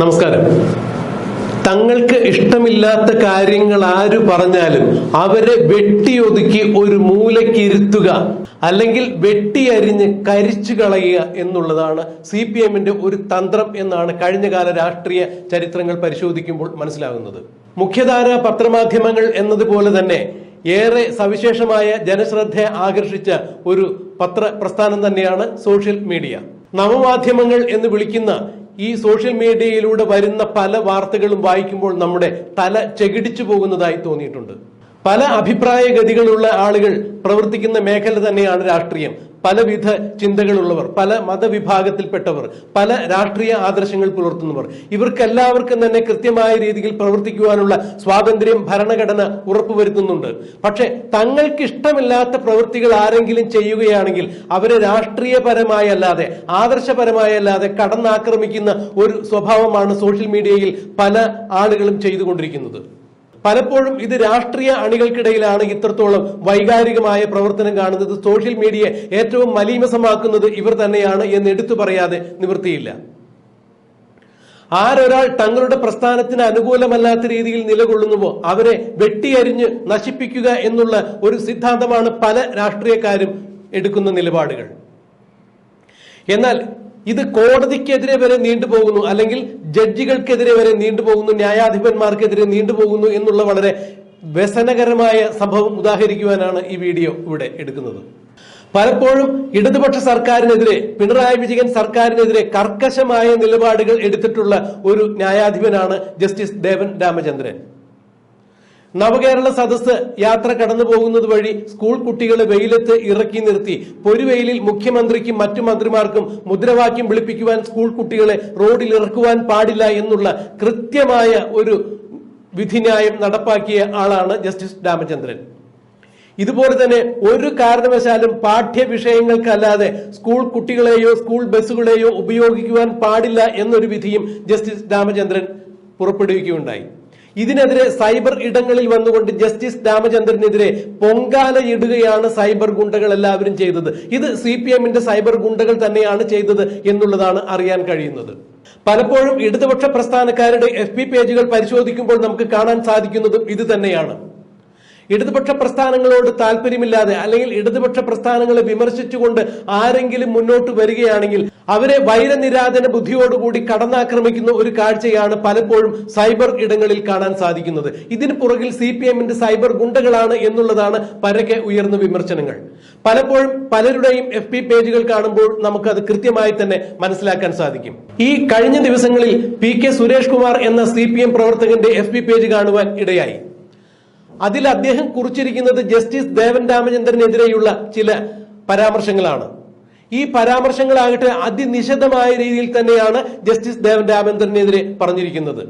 നമസ്കാരം. തങ്ങൾക്ക് ഇഷ്ടമില്ലാത്ത കാര്യങ്ങൾ ആര് പറഞ്ഞാലും അവരെ വെട്ടിയൊതുക്കി ഒരു മൂലക്കിരുത്തുക അല്ലെങ്കിൽ വെട്ടിയരിഞ്ഞ് കരിച്ചു കളയുക എന്നുള്ളതാണ് സി പി എമ്മിന്റെ ഒരു തന്ത്രം എന്നാണ് കഴിഞ്ഞകാല രാഷ്ട്രീയ ചരിത്രങ്ങൾ പരിശോധിക്കുമ്പോൾ മനസ്സിലാകുന്നത്. മുഖ്യധാര പത്രമാധ്യമങ്ങൾ എന്നതുപോലെ തന്നെ ഏറെ സവിശേഷമായ ജനശ്രദ്ധയെ ആകർഷിച്ച ഒരു പത്ര പ്രസ്ഥാനം തന്നെയാണ് സോഷ്യൽ മീഡിയ. നവമാധ്യമങ്ങൾ എന്ന് വിളിക്കുന്ന ഈ സോഷ്യൽ മീഡിയയിലൂടെ വരുന്ന പല വാർത്തകളും വായിക്കുമ്പോൾ നമ്മുടെ തല ചെകിടിച്ചു പോകുന്നതായി തോന്നിയിട്ടുണ്ട്. പല അഭിപ്രായ ഗതികളുള്ള ആളുകൾ പ്രവർത്തിക്കുന്ന മേഖല തന്നെയാണ് രാഷ്ട്രീയം. പലവിധ ചിന്തകളുള്ളവർ പല മതവിഭാഗത്തിൽപ്പെട്ടവർ പല രാഷ്ട്രീയ ആദർശങ്ങൾ പുലർത്തുന്നവർ. ഇവർക്കെല്ലാവർക്കും തന്നെ കൃത്യമായ രീതിയിൽ പ്രവർത്തിക്കുവാനുള്ള സ്വാതന്ത്ര്യം ഭരണഘടന ഉറപ്പുവരുത്തുന്നുണ്ട്. പക്ഷെ തങ്ങൾക്ക് ഇഷ്ടമില്ലാത്ത പ്രവൃത്തികൾ ആരെങ്കിലും ചെയ്യുകയാണെങ്കിൽ അവരെ രാഷ്ട്രീയപരമായി അല്ലാതെ ആദർശപരമായി അല്ലാതെ കടന്നാക്രമിക്കുന്ന ഒരു സ്വഭാവമാണ് സോഷ്യൽ മീഡിയയിൽ പല ആളുകളും ചെയ്തുകൊണ്ടിരിക്കുന്നത്. പലപ്പോഴും ഇത് രാഷ്ട്രീയ അണികൾക്കിടയിലാണ് ഇത്രത്തോളം വൈകാരികമായ പ്രവർത്തനം കാണുന്നത്. സോഷ്യൽ മീഡിയ ഏറ്റവും മലീമസമാക്കുന്നത് ഇവർ തന്നെയാണ് എന്ന് എടുത്തു പറയാതെ നിവൃത്തിയില്ല. ആരൊരാൾ തങ്ങളുടെ പ്രസ്ഥാനത്തിന് അനുകൂലമല്ലാത്ത രീതിയിൽ നിലകൊള്ളുന്നുവോ അവരെ വെട്ടിയരിഞ്ഞ് നശിപ്പിക്കുക എന്നുള്ള ഒരു സിദ്ധാന്തമാണ് പല രാഷ്ട്രീയക്കാരും എടുക്കുന്ന നിലപാടുകൾ. എന്നാൽ ഇത് കോടതിക്കെതിരെ വരെ നീണ്ടുപോകുന്നു അല്ലെങ്കിൽ ജഡ്ജികൾക്കെതിരെ വരെ നീണ്ടുപോകുന്നു ന്യായാധിപന്മാർക്കെതിരെ നീണ്ടുപോകുന്നു എന്നുള്ള വളരെ വ്യസനകരമായ സംഭവം ഉദാഹരിക്കുവാനാണ് ഈ വീഡിയോ ഇവിടെ എടുക്കുന്നത്. പലപ്പോഴും ഇടതുപക്ഷ സർക്കാരിനെതിരെ പിണറായി വിജയൻ സർക്കാരിനെതിരെ കർക്കശമായ നിലപാടുകൾ എടുത്തിട്ടുള്ള ഒരു ന്യായാധിപനാണ് ജസ്റ്റിസ് ദേവൻ രാമചന്ദ്രൻ. നവകേരള സദസ് യാത്ര കടന്നു പോകുന്നത് വഴി സ്കൂൾ കുട്ടികളെ വെയിലത്ത് ഇറക്കി നിർത്തി. പൊരുവെയിലിൽ മുഖ്യമന്ത്രിക്കും മറ്റു മന്ത്രിമാർക്കും മുദ്രാവാക്യം വിളിപ്പിക്കുവാൻ സ്കൂൾ കുട്ടികളെ റോഡിൽ ഇറക്കുവാൻ പാടില്ല എന്നുള്ള കൃത്യമായ ഒരു വിധിന്യായം നടപ്പാക്കിയ ആളാണ് ജസ്റ്റിസ് രാമചന്ദ്രൻ. ഇതുപോലെ തന്നെ ഒരു കാരണവശാലും പാഠ്യ വിഷയങ്ങൾക്കല്ലാതെ സ്കൂൾ കുട്ടികളെയോ സ്കൂൾ ബസ്സുകളെയോ ഉപയോഗിക്കുവാൻ പാടില്ല എന്നൊരു വിധിയും ജസ്റ്റിസ് രാമചന്ദ്രൻ പുറപ്പെടുവിക്കുകയുണ്ടായി. ഇതിനെതിരെ സൈബർ ഇടങ്ങളിൽ വന്നുകൊണ്ട് ജസ്റ്റിസ് രാമചന്ദ്രനെതിരെ പൊങ്കാലയിടുകയാണ് സൈബർ ഗുണ്ടകൾ എല്ലാവരും ചെയ്തത്. ഇത് സി പി എമ്മിന്റെ സൈബർ ഗുണ്ടകൾ തന്നെയാണ് ചെയ്തത് എന്നുള്ളതാണ് അറിയാൻ കഴിയുന്നത്. പലപ്പോഴും ഇടതുപക്ഷ പ്രസ്ഥാനക്കാരുടെ എഫ് പേജുകൾ പരിശോധിക്കുമ്പോൾ നമുക്ക് കാണാൻ സാധിക്കുന്നതും ഇത് തന്നെയാണ്. ഇടതുപക്ഷ പ്രസ്ഥാനങ്ങളോട് താല്പര്യമില്ലാതെ അല്ലെങ്കിൽ ഇടതുപക്ഷ പ്രസ്ഥാനങ്ങളെ വിമർശിച്ചുകൊണ്ട് ആരെങ്കിലും മുന്നോട്ട് വരികയാണെങ്കിൽ അവരെ വൈരനിരാധന ബുദ്ധിയോടുകൂടി കടന്നാക്രമിക്കുന്ന ഒരു കാഴ്ചയാണ് പലപ്പോഴും സൈബർ ഇടങ്ങളിൽ കാണാൻ സാധിക്കുന്നത്. ഇതിന് പുറകിൽ സി പി എമ്മിന്റെ സൈബർ ഗുണ്ടകളാണ് എന്നുള്ളതാണ് പരക്കെ ഉയർന്ന വിമർശനങ്ങൾ. പലപ്പോഴും പലരുടെയും എഫ് പി പേജുകൾ കാണുമ്പോൾ നമുക്കത് കൃത്യമായി തന്നെ മനസ്സിലാക്കാൻ സാധിക്കും. ഈ കഴിഞ്ഞ ദിവസങ്ങളിൽ പി കെ സുരേഷ് കുമാർ എന്ന സി പി എം പ്രവർത്തകന്റെ എഫ് പി പേജ് കാണുവാൻ ഇടയായി. അതിൽ അദ്ദേഹം കുറിച്ചിരിക്കുന്നത് ജസ്റ്റിസ് ദേവൻ രാമചന്ദ്രനെതിരെയുള്ള ചില പരാമർശങ്ങളാണ്. ഈ പരാമർശങ്ങളാകട്ടെ അതിനിശിതമായ രീതിയിൽ തന്നെയാണ് ജസ്റ്റിസ് ദേവൻ രാമചന്ദ്രനെതിരെ പറഞ്ഞിരിക്കുന്നത്.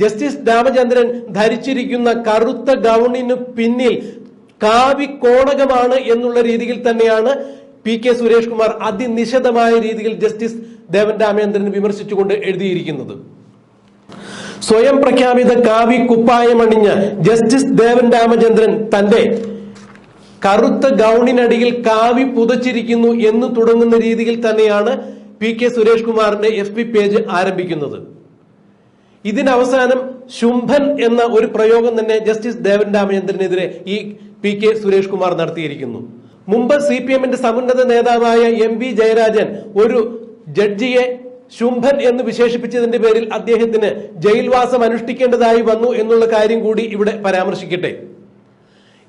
ജസ്റ്റിസ് രാമചന്ദ്രൻ ധരിച്ചിരിക്കുന്ന കറുത്ത ഗൗണിനു പിന്നിൽ കാവി കോണകമാണ് എന്നുള്ള രീതിയിൽ തന്നെയാണ് പി കെ സുരേഷ് കുമാർ അതിനിശിതമായ രീതിയിൽ ജസ്റ്റിസ് ദേവൻ രാമചന്ദ്രൻ വിമർശിച്ചുകൊണ്ട് എഴുതിയിരിക്കുന്നത്. സ്വയം പ്രഖ്യാപിത കാവി കുപ്പായമണിഞ്ഞ ജസ്റ്റിസ് ദേവൻ രാമചന്ദ്രൻ തന്റെ കറുത്ത ഗൗണിനടിയിൽ കാവി പുതച്ചിരിക്കുന്നു എന്ന് തുടങ്ങുന്ന രീതിയിൽ തന്നെയാണ് പി കെ സുരേഷ് കുമാറിന്റെ എഫ് പി പേജ് ആരംഭിക്കുന്നത്. ഇതിനവസാനം ശുംഭൻ എന്ന ഒരു പ്രയോഗം തന്നെ ജസ്റ്റിസ് ദേവൻ രാമചന്ദ്രനെതിരെ ഈ പി കെ സുരേഷ് കുമാർ നടത്തിയിരിക്കുന്നു. മുമ്പ് സി പി എമ്മിന്റെ സമുന്നത നേതാവായ എം വി ജയരാജൻ ഒരു ജഡ്ജിയെ ശുംഭൻ എന്ന് വിശേഷിപ്പിച്ചതിന്റെ പേരിൽ അദ്ദേഹത്തിന് ജയിൽവാസം അനുഷ്ഠിക്കേണ്ടതായി വന്നു എന്നുള്ള കാര്യം കൂടി ഇവിടെ പരാമർശിക്കട്ടെ.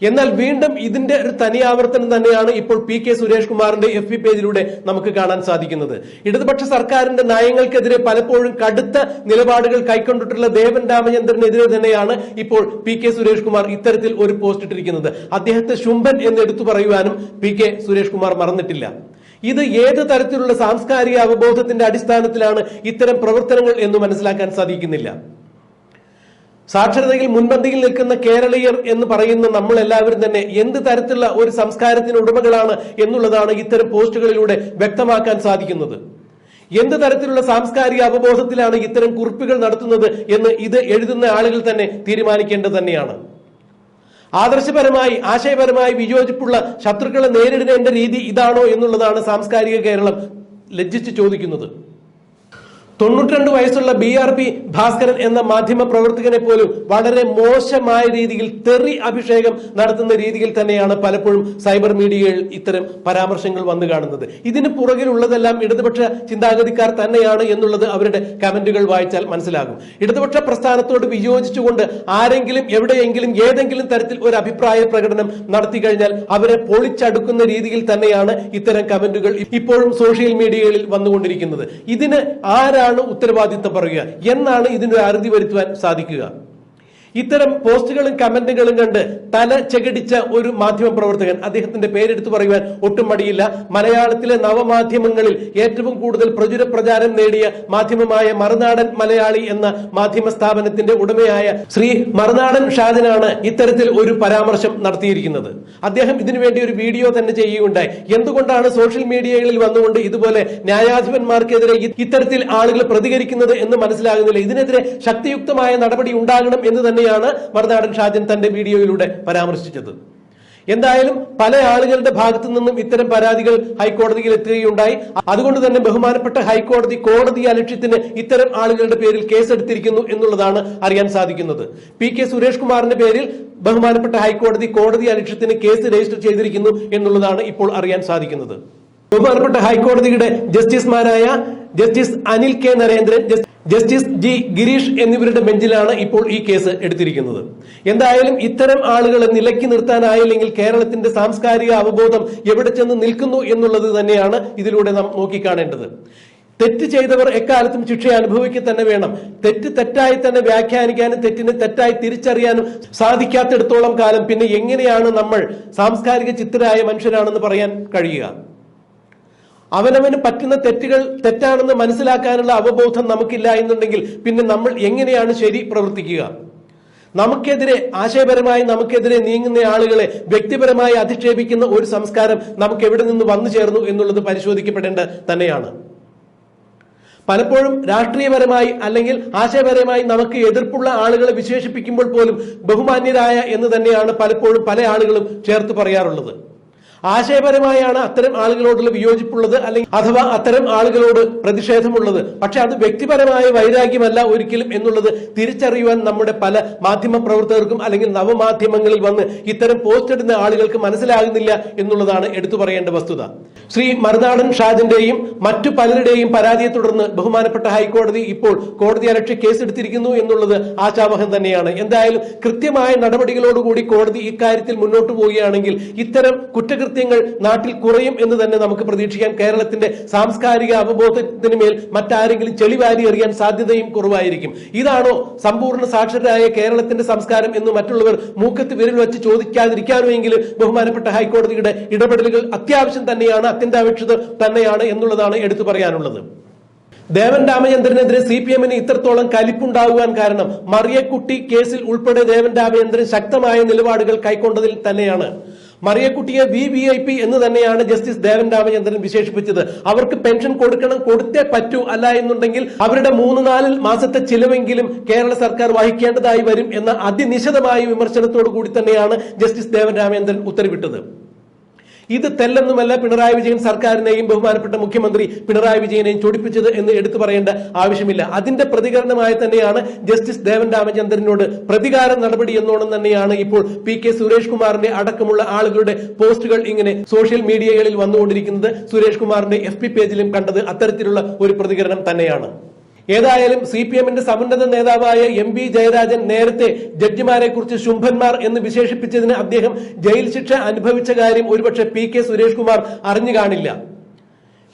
എന്നാൽ വീണ്ടും ഇതിന്റെ ഒരു തനി ആവർത്തനം തന്നെയാണ് ഇപ്പോൾ പി കെ സുരേഷ് കുമാറിന്റെ എഫ് പേജിലൂടെ നമുക്ക് കാണാൻ സാധിക്കുന്നത്. ഇടതുപക്ഷ സർക്കാരിന്റെ നയങ്ങൾക്കെതിരെ പലപ്പോഴും കടുത്ത നിലപാടുകൾ കൈക്കൊണ്ടിട്ടുള്ള ദേവൻ രാമചന്ദ്രനെതിരെ തന്നെയാണ് ഇപ്പോൾ പി കെ സുരേഷ് കുമാർ ഇത്തരത്തിൽ ഒരു പോസ്റ്റ് ഇട്ടിരിക്കുന്നത്. അദ്ദേഹത്തെ ശുംഭൻ എന്ന് എടുത്തു പറയുവാനും പി കെ സുരേഷ് കുമാർ മറന്നിട്ടില്ല. ഇത് ഏത് തരത്തിലുള്ള സാംസ്കാരിക അവബോധത്തിന്റെ അടിസ്ഥാനത്തിലാണ് ഇത്തരം പ്രവർത്തനങ്ങൾ എന്ന് മനസ്സിലാക്കാൻ സാധിക്കുന്നില്ല. സാക്ഷരതയിൽ മുൻപന്തിയിൽ നിൽക്കുന്ന കേരളീയർ എന്ന് പറയുന്ന നമ്മൾ എല്ലാവരും തന്നെ എന്ത് തരത്തിലുള്ള ഒരു സംസ്കാരത്തിന് ഉടമകളാണ് എന്നുള്ളതാണ് ഇത്തരം പോസ്റ്റുകളിലൂടെ വ്യക്തമാക്കാൻ സാധിക്കുന്നത്. എന്ത് തരത്തിലുള്ള സാംസ്കാരിക അവബോധത്തിലാണ് ഇത്തരം കുറിപ്പുകൾ നടത്തുന്നത് എന്ന് ഇത് എഴുതുന്ന ആളുകൾ തന്നെ തീരുമാനിക്കേണ്ടത് തന്നെയാണ്. ആദർശപരമായി ആശയപരമായി വിയോജിപ്പുള്ള ശത്രുക്കളെ നേരിടേണ്ട രീതി ഇതാണോ എന്നുള്ളതാണ് സാംസ്കാരിക കേരളം ലജ്ജിച്ച് ചോദിക്കുന്നത്. തൊണ്ണൂറ്റിരണ്ട് വയസ്സുള്ള ബി ആർ പി ഭാസ്കരൻ എന്ന മാധ്യമ പ്രവർത്തകനെ പോലും വളരെ മോശമായ രീതിയിൽ തെറി അഭിഷേകം നടത്തുന്ന രീതിയിൽ തന്നെയാണ് പലപ്പോഴും സൈബർ മീഡിയയിൽ ഇത്തരം പരാമർശങ്ങൾ വന്നു കാണുന്നത്. ഇതിന് പുറകിലുള്ളതെല്ലാം ഇടതുപക്ഷ ചിന്താഗതിക്കാർ തന്നെയാണ് എന്നുള്ളത് അവരുടെ കമന്റുകൾ വായിച്ചാൽ മനസ്സിലാകും. ഇടതുപക്ഷ പ്രസ്ഥാനത്തോട് വിയോജിച്ചുകൊണ്ട് ആരെങ്കിലും എവിടെയെങ്കിലും ഏതെങ്കിലും തരത്തിൽ ഒരു അഭിപ്രായ പ്രകടനം നടത്തി കഴിഞ്ഞാൽ അവരെ പൊളിച്ചടുക്കുന്ന രീതിയിൽ തന്നെയാണ് ഇത്തരം കമന്റുകൾ ഇപ്പോഴും സോഷ്യൽ മീഡിയകളിൽ വന്നുകൊണ്ടിരിക്കുന്നത്. ഇതിന് ആരാണ് ഉത്തരവാദിത്തം പറയുക? എന്നാണ് ഇതിനൊരു അറുതി വരുത്തുവാൻ സാധിക്കുക. ഇത്തരം പോസ്റ്റുകളും കമന്റുകളും കണ്ട് തല ചെകടിച്ച ഒരു മാധ്യമ പ്രവർത്തകൻ അദ്ദേഹത്തിന്റെ പേരെടുത്തു പറയുവാൻ ഒട്ടും മടിയില്ല. മലയാളത്തിലെ നവമാധ്യമങ്ങളിൽ ഏറ്റവും കൂടുതൽ പ്രചുര പ്രചാരം നേടിയ മാധ്യമമായ മറുനാടൻ മലയാളി എന്ന മാധ്യമ സ്ഥാപനത്തിന്റെ ഉടമയായ ശ്രീ മറുനാടൻ ഷാജനാണ് ഇത്തരത്തിൽ ഒരു പരാമർശം നടത്തിയിരിക്കുന്നത്. അദ്ദേഹം ഇതിനുവേണ്ടി ഒരു വീഡിയോ തന്നെ ചെയ്യുകയുണ്ടായി. എന്തുകൊണ്ടാണ് സോഷ്യൽ മീഡിയകളിൽ വന്നുകൊണ്ട് ഇതുപോലെ ന്യായാധിപന്മാർക്കെതിരെ ഇത്തരത്തിൽ ആളുകൾ പ്രതികരിക്കുന്നത് എന്ന് മനസ്സിലാകുന്നില്ല? ഇതിനെതിരെ ശക്തിയുക്തമായ നടപടി ഉണ്ടാകണം എന്ന് തന്നെയാണ് മറുനാടൻ ഷാജൻ തന്റെ വീഡിയോയിലൂടെ പരാമർശിച്ചത്. എന്തായാലും പല ആളുകളുടെ ഭാഗത്തു നിന്നും ഇത്തരം പരാതികൾ ഹൈക്കോടതിയിൽ എത്തുകയുണ്ടായി. അതുകൊണ്ട് തന്നെ ബഹുമാനപ്പെട്ട ഹൈക്കോടതി കോടതി അലക്ഷ്യത്തിന് ഇത്തരം ആളുകളുടെ പേരിൽ കേസെടുത്തിരിക്കുന്നു എന്നുള്ളതാണ് അറിയാൻ സാധിക്കുന്നത്. പി കെ സുരേഷ് കുമാറിന്റെ പേരിൽ ബഹുമാനപ്പെട്ട ഹൈക്കോടതി കോടതി അലക്ഷ്യത്തിന് കേസ് രജിസ്റ്റർ ചെയ്തിരിക്കുന്നു എന്നുള്ളതാണ് ഇപ്പോൾ അറിയാൻ സാധിക്കുന്നത്. ബഹുമാനപ്പെട്ട ഹൈക്കോടതിയുടെ ജസ്റ്റിസുമാരായ justice Anil K Narendran justice G Girish എന്നിവരുടെ ബെഞ്ചിലാണ് ഇപ്പോൾ ഈ കേസ് എടുത്തിരിക്കുന്നത്. എന്തായാലും ഇത്തരം ആളുകളെ നിലയ്ക്ക് നിർത്താനായില്ലെങ്കിൽ കേരളത്തിന്റെ സാംസ്കാരിക അവബോധം എവിടെ ചെന്ന് നിൽക്കുന്നു എന്നുള്ളത് തന്നെയാണ് ഇതിലൂടെ നാം നോക്കിക്കാണേണ്ടത്. തെറ്റ് ചെയ്തവർ എക്കാലത്തും ശിക്ഷ അനുഭവിക്കുക തന്നെ വേണം. തെറ്റ് തെറ്റായി തന്നെ വ്യാഖ്യാനിക്കാനും തെറ്റിനെ തെറ്റായി തിരിച്ചറിയാനും സാധിക്കാത്തിടത്തോളം കാലം പിന്നെ എങ്ങനെയാണ് നമ്മൾ സാംസ്കാരിക ചിത്രരായ മനുഷ്യരാണെന്ന് പറയാൻ കഴിയുക? അവനവന് പറ്റുന്ന തെറ്റുകൾ തെറ്റാണെന്ന് മനസ്സിലാക്കാനുള്ള അവബോധം നമുക്കില്ല എന്നുണ്ടെങ്കിൽ പിന്നെ നമ്മൾ എങ്ങനെയാണ് ശരി പ്രവർത്തിക്കുക? നമുക്കെതിരെ ആശയപരമായി നമുക്കെതിരെ നീങ്ങുന്ന ആളുകളെ വ്യക്തിപരമായി അധിക്ഷേപിക്കുന്ന ഒരു സംസ്കാരം നമുക്ക് എവിടെ നിന്ന് വന്നു ചേർന്നു എന്നുള്ളത് പരിശോധിക്കപ്പെടേണ്ട തന്നെയാണ്. പലപ്പോഴും രാഷ്ട്രീയപരമായി അല്ലെങ്കിൽ ആശയപരമായി നമുക്ക് എതിർപ്പുള്ള ആളുകളെ വിശേഷിപ്പിക്കുമ്പോൾ പോലും ബഹുമാന്യരായ എന്ന് തന്നെയാണ് പലപ്പോഴും പല ആളുകളും ചേർത്ത് പറയാറുള്ളത്. ആശയപരമായാണ് അത്തരം ആളുകളോടുള്ള വിയോജിപ്പുള്ളത് അല്ലെങ്കിൽ അഥവാ അത്തരം ആളുകളോട് പ്രതിഷേധമുള്ളത്. പക്ഷെ അത് വ്യക്തിപരമായ വൈരാഗ്യമല്ല ഒരിക്കലും എന്നുള്ളത് തിരിച്ചറിയുവാൻ നമ്മുടെ പല മാധ്യമ പ്രവർത്തകർക്കും അല്ലെങ്കിൽ നവമാധ്യമങ്ങളിൽ വന്ന് ഇത്തരം പോസ്റ്റ് ഇടുന്ന ആളുകൾക്ക് മനസ്സിലാകുന്നില്ല എന്നുള്ളതാണ് എടുത്തു പറയേണ്ട വസ്തുത. ശ്രീ മറുനാടൻ ഷാജിന്റെയും മറ്റു പലരുടെയും പരാതിയെ തുടർന്ന് ബഹുമാനപ്പെട്ട ഹൈക്കോടതി ഇപ്പോൾ കോടതി അലക്ഷ്യ കേസെടുത്തിരിക്കുന്നു എന്നുള്ളത് ആശാവഹം തന്നെയാണ്. എന്തായാലും കൃത്യമായ നടപടികളോടുകൂടി കോടതി ഇക്കാര്യത്തിൽ മുന്നോട്ട് പോവുകയാണെങ്കിൽ ഇത്തരം കുറ്റകൃത്യങ്ങൾ നാട്ടിൽ കുറയും എന്ന് തന്നെ നമുക്ക് പ്രതീക്ഷിക്കാം കേരളത്തിന്റെ സാംസ്കാരിക അവബോധത്തിന് മേൽ മറ്റാരെങ്കിലും ചെളിവാരി എറിയാൻ സാധ്യതയും കുറവായിരിക്കും. ഇതാണോ സമ്പൂർണ സാക്ഷരരായ കേരളത്തിന്റെ സംസ്കാരം എന്ന് മറ്റുള്ളവർ മൂക്കത്ത് വിരൽ വെച്ച് ചോദിക്കാതിരിക്കാനുമെങ്കിലും ബഹുമാനപ്പെട്ട ഹൈക്കോടതിയുടെ ഇടപെടലുകൾ അത്യാവശ്യം തന്നെയാണ് അത്യന്താപേക്ഷിത തന്നെയാണ് എന്നുള്ളതാണ് എടുത്തു പറയാനുള്ളത്. ദേവൻ രാമചന്ദ്രനെതിരെ സി പി എമ്മിന് ഇത്രത്തോളം കലിപ്പുണ്ടാകുവാൻ കാരണം മറിയക്കുട്ടി കേസിൽ ഉൾപ്പെടെ ദേവൻ രാമചന്ദ്രൻ ശക്തമായ നിലപാടുകൾ കൈക്കൊണ്ടതിൽ തന്നെയാണ്. മറിയക്കുട്ടിയെ വി വി ഐ പി എന്ന് തന്നെയാണ് ജസ്റ്റിസ് ദേവൻ രാമചന്ദ്രൻ വിശേഷിപ്പിച്ചത്. അവർക്ക് പെൻഷൻ കൊടുക്കണം കൊടുത്തേ പറ്റൂ അല്ല എന്നുണ്ടെങ്കിൽ അവരുടെ മൂന്ന് നാല് മാസത്തെ ചിലവെങ്കിലും കേരള സർക്കാർ വഹിക്കേണ്ടതായി വരും എന്ന അതിനിശിതമായ വിമർശനത്തോടു കൂടി തന്നെയാണ് ജസ്റ്റിസ് ദേവൻ രാമചന്ദ്രൻ ഉത്തരവിട്ടത്. ഇത് തെല്ലെന്നുമല്ല പിണറായി വിജയൻ സർക്കാരിനെയും ബഹുമാനപ്പെട്ട മുഖ്യമന്ത്രി പിണറായി വിജയനെയും ചൊടിപ്പിച്ചത് എന്ന് എടുത്തു പറയേണ്ട ആവശ്യമില്ല. അതിന്റെ പ്രതികരണമായി തന്നെയാണ് ജസ്റ്റിസ് ദേവൻ രാമചന്ദ്രനോട് പ്രതികാര നടപടി എന്നോണം തന്നെയാണ് ഇപ്പോൾ പി കെ സുരേഷ് കുമാറിന്റെ അടക്കമുള്ള ആളുകളുടെ പോസ്റ്റുകൾ ഇങ്ങനെ സോഷ്യൽ മീഡിയകളിൽ വന്നുകൊണ്ടിരിക്കുന്നത്. സുരേഷ് കുമാറിന്റെ എഫ് പേജിലും കണ്ടത് അത്തരത്തിലുള്ള ഒരു പ്രതികരണം തന്നെയാണ്. ഏതായാലും സി പി എമ്മിന്റെ സമുന്നത നേതാവായ എം പി ജയരാജൻ നേരത്തെ ജഡ്ജിമാരെ കുറിച്ച് ശുംഭന്മാർ എന്ന് വിശേഷിപ്പിച്ചതിന് അദ്ദേഹം ജയിൽ ശിക്ഷ അനുഭവിച്ച കാര്യം ഒരുപക്ഷെ പി കെ സുരേഷ് കുമാർ അറിഞ്ഞു കാണില്ല.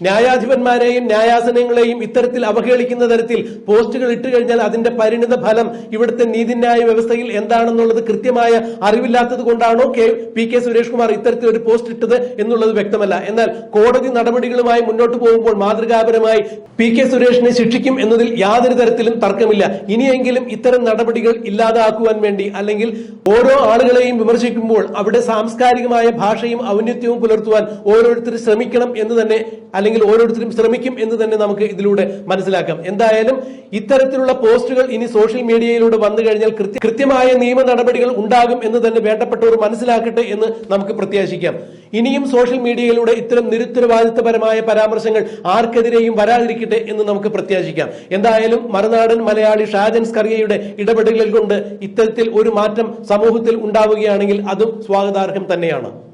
ന്യായാധിപന്മാരെയും ന്യായാസനങ്ങളെയും ഇത്തരത്തിൽ അവഹേളിക്കുന്ന തരത്തിൽ പോസ്റ്റുകൾ ഇട്ട് കഴിഞ്ഞാൽ അതിന്റെ പരിണിത ഫലം ഇവിടുത്തെ നീതിന്യായ വ്യവസ്ഥയിൽ എന്താണെന്നുള്ളത് കൃത്യമായ അറിവില്ലാത്തത് കൊണ്ടാണോ K P K Suresh Kumar ഇത്തരത്തിൽ ഒരു പോസ്റ്റ് ഇട്ടത് എന്നുള്ളത് വ്യക്തമല്ല. എന്നാൽ കോടതി നടപടികളുമായി മുന്നോട്ട് പോകുമ്പോൾ മാതൃകാപരമായി പി കെ സുരേഷിനെ ശിക്ഷിക്കും എന്നതിൽ യാതൊരു തരത്തിലും തർക്കമില്ല. ഇനിയെങ്കിലും ഇത്തരം നടപടികൾ ഇല്ലാതാക്കുവാൻ വേണ്ടി അല്ലെങ്കിൽ ഓരോ ആളുകളെയും വിമർശിക്കുമ്പോൾ അവിടെ സാംസ്കാരികമായ ഭാഷയും ഔന്നത്യവും പുലർത്തുവാൻ ഓരോരുത്തർ ശ്രമിക്കണം എന്ന് തന്നെ അല്ലെങ്കിൽ ഓരോരുത്തരും ശ്രമിക്കും എന്ന് തന്നെ നമുക്ക് ഇതിലൂടെ മനസ്സിലാക്കാം. എന്തായാലും ഇത്തരത്തിലുള്ള പോസ്റ്റുകൾ ഇനി സോഷ്യൽ മീഡിയയിലൂടെ വന്നു കഴിഞ്ഞാൽ കൃത്യ- കൃത്യമായ നിയമ നടപടികൾ ഉണ്ടാകും എന്ന് തന്നെ വേണ്ടപ്പെട്ടവർ മനസ്സിലാക്കട്ടെ എന്ന് നമുക്ക് പ്രത്യാശിക്കാം. ഇനിയും സോഷ്യൽ മീഡിയയിലൂടെ ഇത്തരം നിരുത്തരവാദിത്തപരമായ പരാമർശങ്ങൾ ആർക്കെതിരെയും വരാതിരിക്കട്ടെ എന്ന് നമുക്ക് പ്രത്യാശിക്കാം. എന്തായാലും മറുനാടൻ മലയാളി ഷാജൻ സ്കറിയയുടെ ഇടപെടലുകൾ കൊണ്ട് ഇത്തരത്തിൽ ഒരു മാറ്റം സമൂഹത്തിൽ ഉണ്ടാവുകയാണെങ്കിൽ അതും സ്വാഗതാർഹം തന്നെയാണ്.